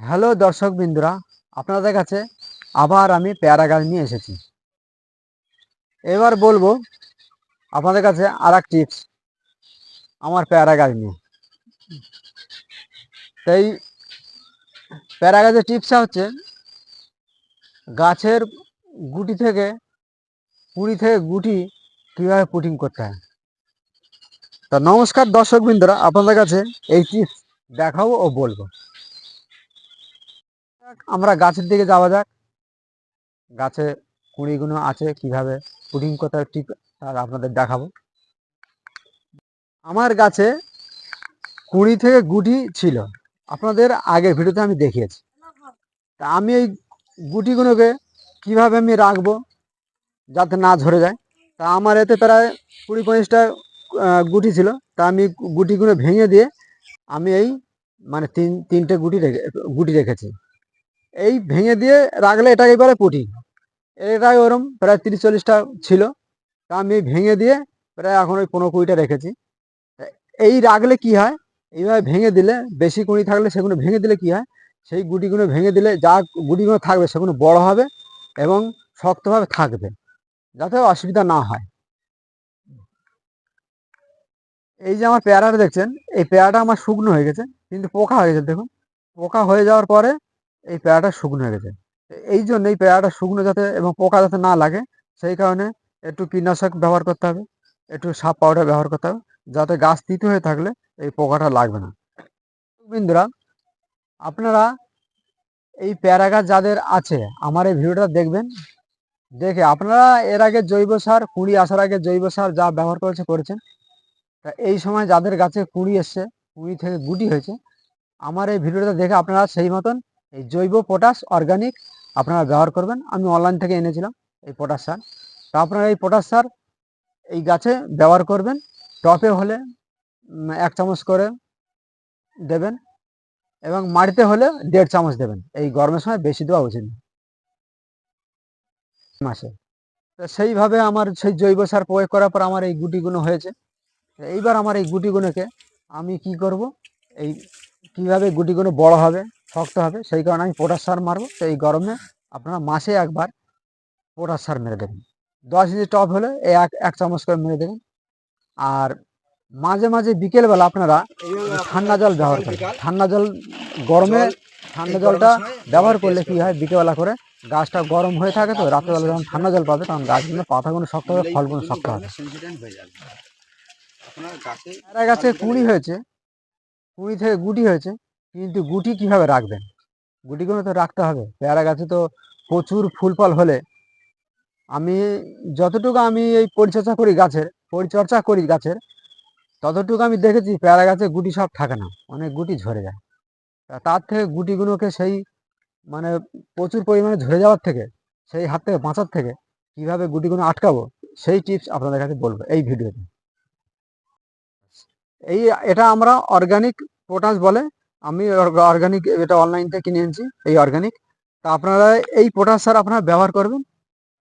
Hello দর্শক বিন্দুরা, আপনাদের কাছে আবার আমি পেয়ারা গাছ নিয়ে এসেছি। এবার বলব আপনাদের কাছে আর এক টিপস আমার পেয়ারা গাছ নিয়ে। তাই পেয়ারা গাছের টিপসটা হচ্ছে গাছের গুটি থেকে কুড়ি থেকে গুটি কীভাবে পুটিং করতে হয়। তা নমস্কার দর্শক বিন্দুরা, আপনাদের কাছে এই টিপস দেখাবো ও বলব। আমরা গাছের দিকে যাওয়া যাক। গাছে কুড়িগুলো আছে কীভাবে পুডিং হয় ঠিক আপনাদের দেখাবো। আমার গাছে কুড়ি থেকে গুটি ছিল। আপনাদের আগের ভিডিওতে আমি দেখিয়েছি। তা আমি এই গুটিগুলোকে কীভাবে আমি রাখব যাতে না ঝরে যায়? তা আমার এতে প্রায় কুড়ি পঁচিশটা গুটি ছিল। তা আমি গুটিগুলো ভেঙে দিয়ে আমি এই মানে তিন, তিনটে গুটি রেখে, গুটি রেখেছি। এই ভেঙে দিয়ে রাখলে এটাকে বলে পুটি। এটাই ওরম প্রায় তিরিশ চল্লিশটা ছিল। তা আমি ভেঙে দিয়ে প্রায় এখন ওই পনেরো কুড়িটা রেখেছি। এই রাখলে কি হয়? এইভাবে ভেঙে দিলে, বেশি কুড়ি থাকলে সেগুলো ভেঙে দিলে কি হয়? সেই গুটিগুলো ভেঙে দিলে যা গুটিগুলো থাকবে সেগুলো বড় হবে এবং শক্তভাবে থাকবে, যাতে অসুবিধা না হয়। এই যে আমার পেয়ারাটা দেখছেন, এই পেয়ারাটা আমার শুকনো হয়ে গেছে, কিন্তু পোকা হয়ে গেছে, দেখুন। পোকা হয়ে যাওয়ার পরে এই পেয়ারাটা শুকনো হয়ে গেছে। এই জন্য এই পেয়ারাটা শুকনো যাতে এবং পোকা যাতে না লাগে, সেই কারণে একটু কীটনাশক ব্যবহার করতে হবে, একটু সাপ পাউডার ব্যবহার করতে হবে, যাতে গাছ তিতো হয়ে থাকলে এই পোকাটা লাগবে না। বিন্দুরা আপনারা এই পেয়ারা গাছ যাদের আছে, আমার এই ভিডিওটা দেখবেন, দেখে আপনারা এর আগে জৈব সার, কুড়ি আসার আগে জৈব সার যা ব্যবহার করেছে, করেছেন। তা এই সময় যাদের গাছে কুড়ি এসছে, কুড়ি থেকে গুটি হয়েছে, আমার এই ভিডিওটা দেখে আপনারা সেই মতন এই জৈব পটাশ অর্গানিক আপনারা ব্যবহার করবেন। আমি অনলাইন থেকে এনেছিলাম এই পটাশ সার। তা আপনারা এই পটাশ সার এই গাছে ব্যবহার করবেন। টপে হলে এক চামচ করে দেবেন এবং মাটিতে হলে দেড় চামচ দেবেন। এই গরমের সময় বেশি দেওয়া উচিত। মাসে। তো সেইভাবে আমার সেই জৈব সার প্রয়োগ করার পর আমার এই গুটিগুলো হয়েছে। এইবার আমার এই গুটিগুলোকে আমি কি করব? এই কীভাবে গুটিগুলো বড় হবে? শক্ত হবে সেই কারণে আমি পটাশ সার মারবো। তো এই গরমে আপনারা মাসে একবার পটাশ সার মেরে দেবেন। দশ ইঞ্চি টপ হলে এই এক এক চামচ করে মেরে দেবেন। আর মাঝে মাঝে বিকেলবেলা আপনারা ঠান্ডা জল ব্যবহার করেন। ঠান্ডা জল গরমে ঠান্ডা জলটা ব্যবহার করলে কি হয়? বিকেলবেলা করে গাছটা গরম হয়ে থাকে তো রাত্রেবেলা যখন ঠান্ডা জল পাবে তখন গাছগুলো পাতাগুলো শক্ত হবে ফলগুলো শক্ত হবে। গাছে কুড়ি হয়েছে কুড়ি থেকে গুটি হয়েছে। কিন্তু গুটি কীভাবে রাখবেন? গুটিগুলো তো রাখতে হবে। পেয়ারা গাছে তো প্রচুর ফুল ফল হলে আমি যতটুকু আমি এই পরিচর্যা করি গাছের, পরিচর্যা করি গাছের, ততটুকু আমি দেখেছি পেয়ারা গাছে গুটি সব থাকে না। অনেক গুটি ঝরে যায়। তার থেকে গুটিগুলোকে সেই মানে প্রচুর পরিমাণে ঝরে যাওয়ার থেকে, সেই হাত থেকে বাঁচার থেকে কীভাবে গুটিগুলো আটকাবো, সেই টিপস আপনাদের কাছে বলব এই ভিডিওতে। এই এটা আমরা অর্গানিক পটাশ বলে আমি অর্গানিক এটা অনলাইন থেকে কিনে এনেছি, এই অর্গানিক তা আপনারা এই পটাশ সার আপনারা ব্যবহার করবেন,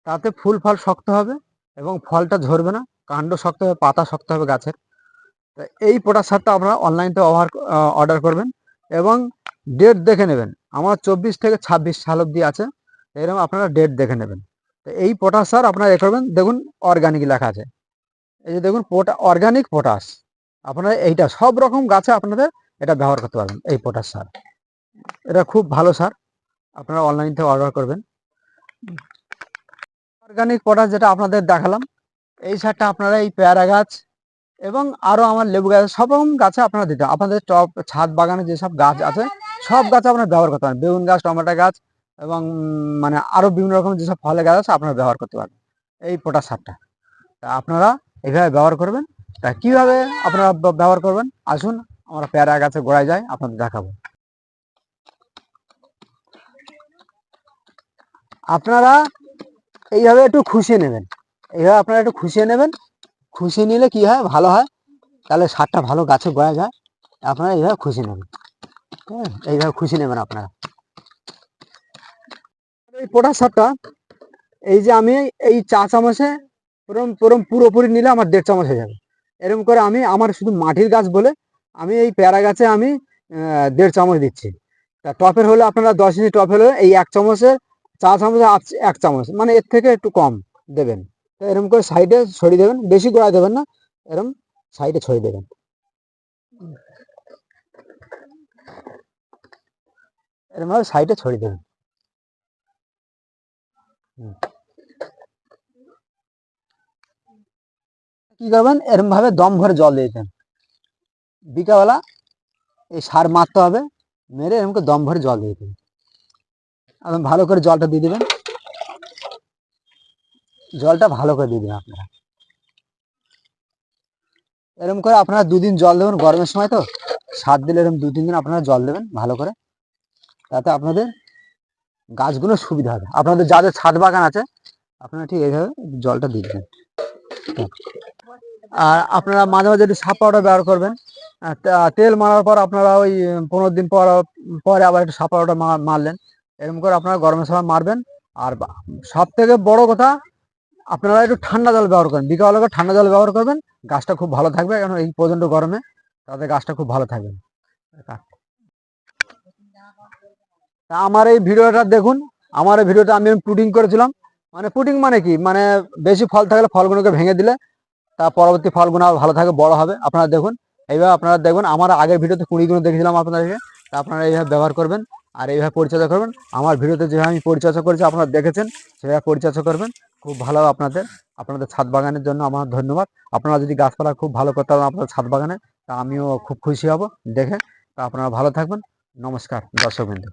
তাতে ফুল ফল শক্ত হবে এবং ফলটা ঝরবে না, কাণ্ড শক্ত হবে, পাতা শক্ত হবে গাছের। তা এই পটাশ সারটা আপনারা অনলাইন থেকে অর্ডার করবেন এবং ডেট দেখে নেবেন। আমার চব্বিশ থেকে ছাব্বিশ সাল অব্দি আছে, এরকম আপনারা ডেট দেখে নেবেন। তো এই পটাশ সার আপনারা এ করবেন, দেখুন অর্গানিক লেখা আছে। এই যে দেখুন পোটা অর্গানিক পটাশ আপনারা এইটা সব রকম গাছে আপনাদের এটা ব্যবহার করতে পারবেন, এই পটাশ সার। এটা খুব ভালো সার, আপনারা অনলাইন থেকে অর্ডার করবেন। অর্গানিক পটাশ যেটা আপনাদের দেখালাম, এই সারটা আপনারা এই পেয়ারা গাছ এবং আরও আমার লেবু গাছ, সব রকম গাছে আপনারা দিতে। আপনাদের টপ, ছাদ বাগানে যেসব গাছ আছে, সব গাছে আপনারা ব্যবহার করতে পারেন। বেগুন গাছ, টমেটো গাছ এবং মানে আরও বিভিন্ন রকম যেসব ফলের গাছ আছে, আপনারা ব্যবহার করতে পারবেন এই পটাশ সারটা। তা আপনারা এইভাবে ব্যবহার করবেন। তা কীভাবে আপনারা ব্যবহার করবেন? আসুন আমরা পেয়ারা গাছে গোড়ায় যাই, আপনাদের দেখাবো। আপনারা এইভাবে একটু খুশিয়ে নেবেন। এইভাবে আপনারা একটু খুশিয়ে নেবেন। খুশি নিলে কি হয়? ভালো হয়। তাহলে সারটা ভালো গাছে গোড়া যায়। আপনারা এইভাবে খুশি নেবেন। হ্যাঁ এইভাবে খুশি নেবেন আপনারা। এই পোটাশ সারটা, এই যে আমি এই চা চামচে পুরম পুরোপুরি নিলে আমার দেড় চামচ হয়ে যাবে। এরকম করে আমি আমার শুধু মাটির গাছ বলে আমি এই পেয়ারা গাছে আমি দেড় চামচ দিচ্ছি। তা টপের হলে আপনারা দশ ইঞ্চি টপ হলে এই এক চামচের চা চামচে এক চামচ মানে এর থেকে একটু কম দেবেন। তো এরকম করে সাইডে ছড়িয়ে দেবেন, বেশি গোড়ায় দেবেন না এরকম সাইডে ছড়িয়ে দেবেন। এরকম ভাবে সাইডে ছড়িয়ে দেবেন। কি করবেন? এরকম ভাবে দম ভরে জল দিয়ে দিতেন বিকালবেলা এই সার মারতে হবে, মেরে এরকম দম ভরে জল দিয়ে দেবেন। আপনি ভালো করে জলটা দিয়ে দেবেন। জলটা ভালো করে দিয়ে দিবেন আপনারা। এরকম করে আপনারা দুদিন জল দেবেন গরমের সময় তো, সার দিলে এরকম দু তিন দিন আপনারা জল দেবেন ভালো করে। তাতে আপনাদের গাছগুলো সুবিধা হবে। আপনাদের যাদের ছাদ বাগান আছে, আপনারা ঠিক এইভাবে জলটা দিয়ে দেবেন। আর আপনারা মাঝে মাঝে একটু সাপ পাউডার ব্যবহার করবেন। তেল মারার পর আপনারা ওই পনেরো দিন পর, পরে আবার একটু সাপ পাউডার মারলেন। এরকম করে আপনারা গরমের সময় মারবেন। আর সব থেকে বড় কথা, আপনারা একটু ঠান্ডা জল ব্যবহার করেন। বিকালে করে ঠান্ডা জল ব্যবহার করবেন। গাছটা খুব ভালো থাকবে। কারণ এই প্রচণ্ড গরমে তাতে গাছটা খুব ভালো থাকবে। তা আমার এই ভিডিওটা দেখুন। আমার এই ভিডিওটা আমি পুটিং করেছিলাম। মানে পুটিং মানে কি? মানে বেশি ফল থাকলে ফলগুলোকে ভেঙে দিলে তা পরবর্তী ফলগুলো ভালো থাকে, বড় হবে। আপনারা দেখুন। এইভাবে আপনারা দেখবেন, আমার আগের ভিডিওতে কুড়িগুলো দেখেছিলাম আপনাদেরকে, তা আপনারা এইভাবে ব্যবহার করবেন আর এইভাবে পরিচর্যা করবেন। আমার ভিডিওতে যেভাবে আমি পরিচর্যা করেছি, আপনারা দেখেছেন, সেভাবে পরিচর্যা করবেন। খুব ভালো আপনাদের আপনাদের ছাদ বাগানের জন্য আমার ধন্যবাদ। আপনারা যদি গাছপালা খুব ভালো করতে পারেন আপনাদের ছাদ বাগানে, তা আমিও খুব খুশি হব। দেখে, তা আপনারা ভালো থাকবেন। নমস্কার দর্শকবৃন্দ